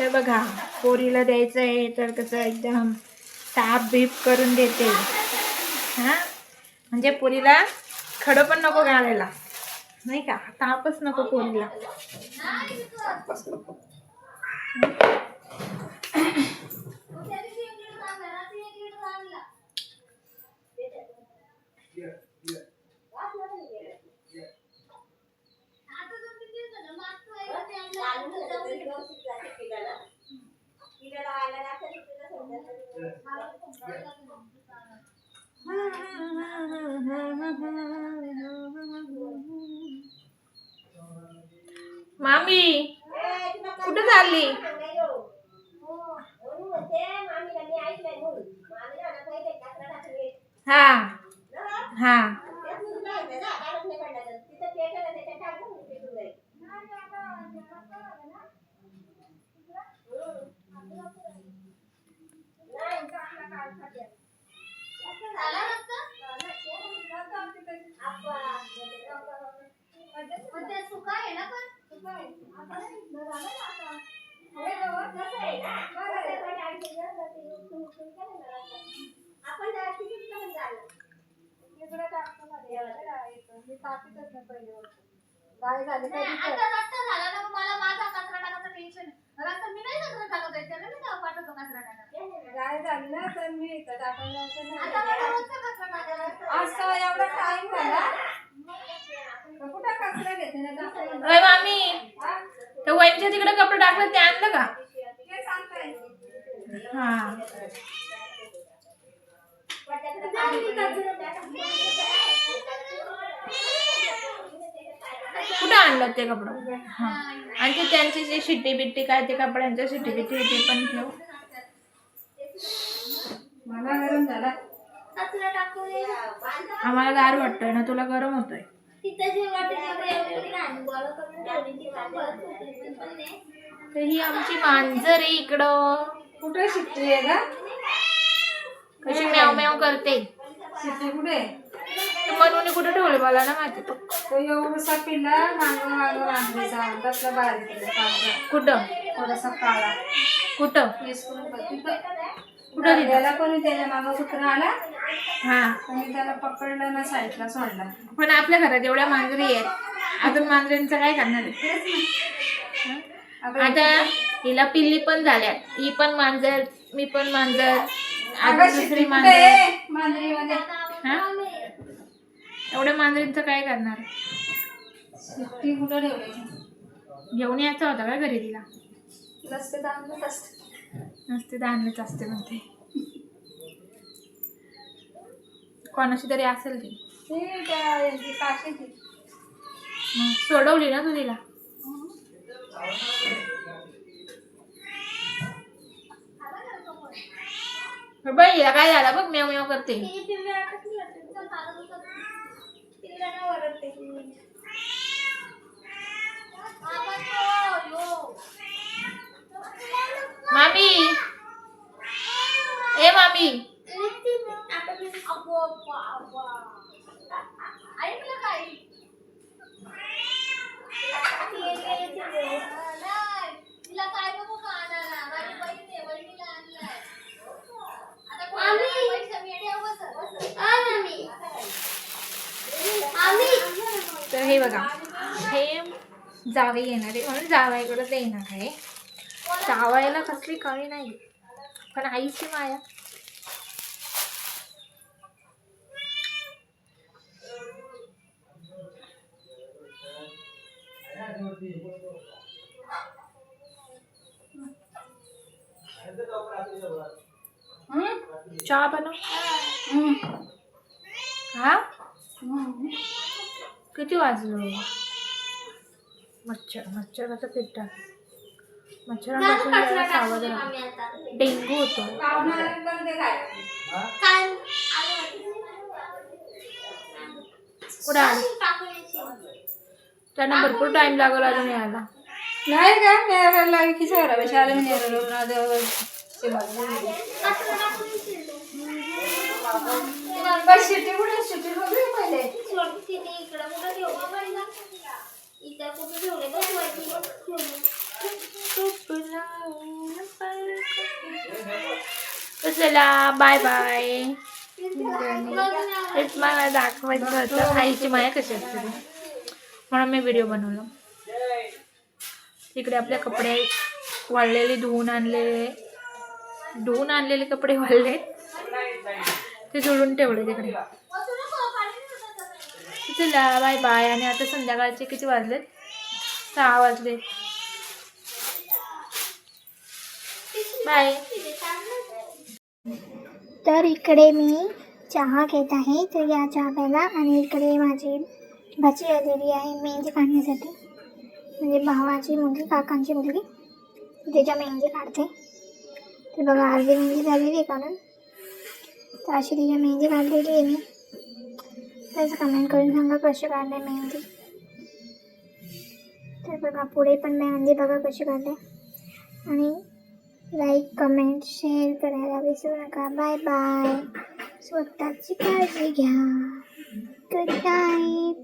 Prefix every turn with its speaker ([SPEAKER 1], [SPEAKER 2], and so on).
[SPEAKER 1] तर बघा पोरीला द्यायचं आहे तर कसं एकदम ताप बीप करून देते. हां? म्हणजे पोरीला खडं पण नको घालायला. नाही का? तापच नको पोरीला. मामी कुठं चालली हा हा
[SPEAKER 2] काय झालं काय?
[SPEAKER 3] आता रस्ता झाला ना मग मला माझा कचरा टाकायचं टेन्शन रस्ता मी नाही कचरा टाकत आहे त्याला मी तेव्हा पाठवतो कचरा टाकायला
[SPEAKER 2] काय झालं ना तर मी इथं टाकायला.
[SPEAKER 3] आता मला रोजचा कचरा टाकायला
[SPEAKER 2] एवढा टाइम झाला
[SPEAKER 1] अय मामी? त्या वहिनीच्या तिकडे कपडे टाकले ते आणलं का. हा. कुठं आणलं ते कपडं? हा. आणि ते त्यांची जे शिट्टी बिट्टी काय ते कपड्यांच्या शिट्टी बिट्टी ते पण ठेव. आम्हाला गार वाटतोय ना तुला गरम होतोय.
[SPEAKER 3] पण. पण नाही.
[SPEAKER 1] तर ही आमची मांजर आहे इकडं.
[SPEAKER 2] कुठे शिकते आहे का
[SPEAKER 1] कशी म्याव म्याव करते.
[SPEAKER 2] शिकते कुठे?
[SPEAKER 1] म्हणून कुठं ठेवलं मला ना माहिती पक्क
[SPEAKER 2] तो एवढसा पिल्ला मागं मागं रांगेचा त्यातला बारीक आहे, पांढरा
[SPEAKER 1] कुठं?
[SPEAKER 2] थोडासा काळा.
[SPEAKER 1] कुठं?
[SPEAKER 2] तिथं.
[SPEAKER 1] कुठं?
[SPEAKER 2] त्याला कोणी त्याच्या मागं कुत्रा आला?
[SPEAKER 1] हा.
[SPEAKER 2] त्याला पकडलं ना साईडला सोडला.
[SPEAKER 1] पण आपल्या घरात एवढ्या मांजरी आहेत. अजून मांजरींचं काय करणार आहे?
[SPEAKER 2] आता
[SPEAKER 1] हिला पिल्ली पण झाल्या ही पण मांजर मी पण मांजर. दुसरी मांजर?
[SPEAKER 2] मांजरीमध्ये
[SPEAKER 1] हा? एवढ्या मांजरींचं काय करणार?
[SPEAKER 2] शिट्टी कुठं ठेवली
[SPEAKER 1] घेऊन यायचा होता का घरी तिला?
[SPEAKER 2] नसते तर आणलंच असतं.
[SPEAKER 1] नसते तर आणलेच असते म्हणते. कोणाशी तरी असेल ती
[SPEAKER 2] ते त्या यांची काशीची.
[SPEAKER 1] मग सोडवली ना तू तिला हिला काय झालं बघ मेव मेव करते
[SPEAKER 3] ती पिवळी अटकली वाटतं. चल, चालत होतं. तिला नाही ओरडते ती. आवाज तो, यो.
[SPEAKER 1] मामी ए मामी
[SPEAKER 3] ती अटकली. अगो, बाबा. ऐकलं काय? ती एक यायची वेळ. नाही. तिला काय नको का आणायला? माझी बहीण आहे, बहिणीला आणलाय. आता कोणाला पैसे मिळेल बस.
[SPEAKER 1] तर हे बघा. हे जावई येणार आहे. म्हणून जावाईकडे येणार आहे. जावायला कसली कळी नाही पण आईची माया. चहा बनव. हा? किती वाजलं? मच्छर मच्छराचं पीठ मच्छरांपासून जरा सावध राहा. डेंगू होतो? कुठं आलं? त्यांना भरपूर टाइम लागला अजून यायला.
[SPEAKER 2] नाही का? नेरला की सगळं शाळे नेरलो बस शिट्टी कुठे शिट्टी बघू पहिले
[SPEAKER 3] इकडं कुठं ठेवलं इथं कुठं ठेवले बस वरती ठेवले.
[SPEAKER 1] चला बाय बाय. हेच मला दाखवायचं होतं. आईची माया कशी असते. म्हणून मी व्हिडिओ बनवला. तिकडे आपले कपडे वाळलेले धुवून आणलेले धुवून आणलेले कपडे वाळले. ते जोडून ठेवले तिकडे. चला बाय बाय. आणि आता संध्याकाळचे किती वाजलेत? सहा वाजले बाय.
[SPEAKER 4] तर इकडे मी चहा घेत आहे. तर या चहा प्यायला आणि इकडे माझी भाची आलेली आहे मेहंदी काढण्यासाठी. म्हणजे भावाची मुलगी काकांची मुलगी. त्याच्या मेहंदी काढते. तर बघा अर्धी मेहंदी झालेली आहे काढून. तर अशी तिच्या मेहंदी काढलेली आहे मी. त्याचं कमेंट करून सांगा कशी काढले मेहंदी. तर बघा पुढे पण मेहंदी बघा कशी काढले. आणि लाईक कमेंट शेअर करायला विसरू नका. बाय बाय स्वतःची काळजी घ्या. Good night